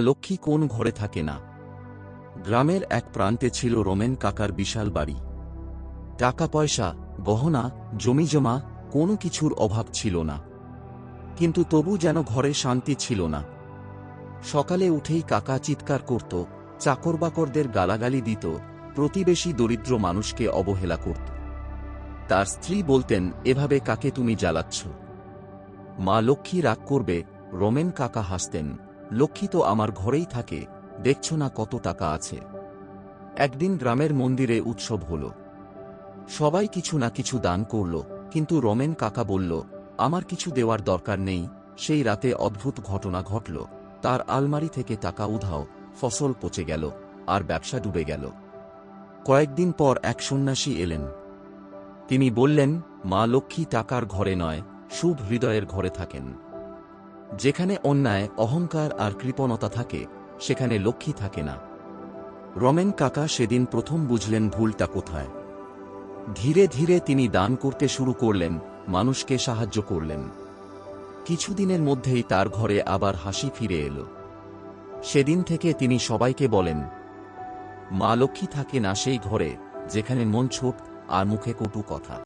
লক্ষ্মী কোন ঘরে থাকে না। গ্রামের এক প্রান্তে ছিল রোমেন কাকার বিশাল বাড়ি। টাকা পয়সা, গহনা, জমিজমা কোনো কিছুর অভাব ছিল না। কিন্তু তবু যেন ঘরে শান্তি ছিল না। সকালে উঠেই কাকা চিৎকার করত, চাকরবাকরদের গালাগালি দিত, প্রতিবেশী দরিদ্র মানুষকে অবহেলা করত। তার স্ত্রী বলতেন, এভাবে কাকে তুমি জ্বালাচ্ছ? মা লক্ষ্মী রাগ করবে, রোমেন কাকা হাসতেন লক্ষ্মী তো আমার ঘরেই থাকে, দেখছ না কত টাকা আছে। একদিন গ্রামের মন্দিরে উৎসব হল। সবাই কিছু না কিছু দান করল, কিন্তু রমেন কাকা বলল, আমার কিছু দেওয়ার দরকার নেই, সেই রাতে অদ্ভুত ঘটনা ঘটল। তার আলমারি থেকে টাকা উধাও, ফসল পচে গেল, আর ব্যবসা ডুবে গেল। কয়েকদিন পর এক সন্ন্যাসী এলেন। তিনি বললেন, মা লক্ষ্মী টাকার ঘরে নয়, শুভ হৃদয়ের ঘরে থাকেন। যেখানে অন্যায়, অহংকার আর কৃপণতা থাকে, সেখানে লক্ষ্মী থাকে না। রমেন কাকা সেদিন প্রথম বুঝলেন ভুলটা কোথায়। ধীরে ধীরে তিনি দান করতে শুরু করলেন, মানুষকে সাহায্য করলেন। কিছুদিনের মধ্যেই তার ঘরে আবার হাসি ফিরে এলো। সেদিন থেকে তিনি সবাইকে বলেন, মা লক্ষ্মী থাকে না সেই ঘরে, যেখানে মন ছোট আর মুখে কটু কথা।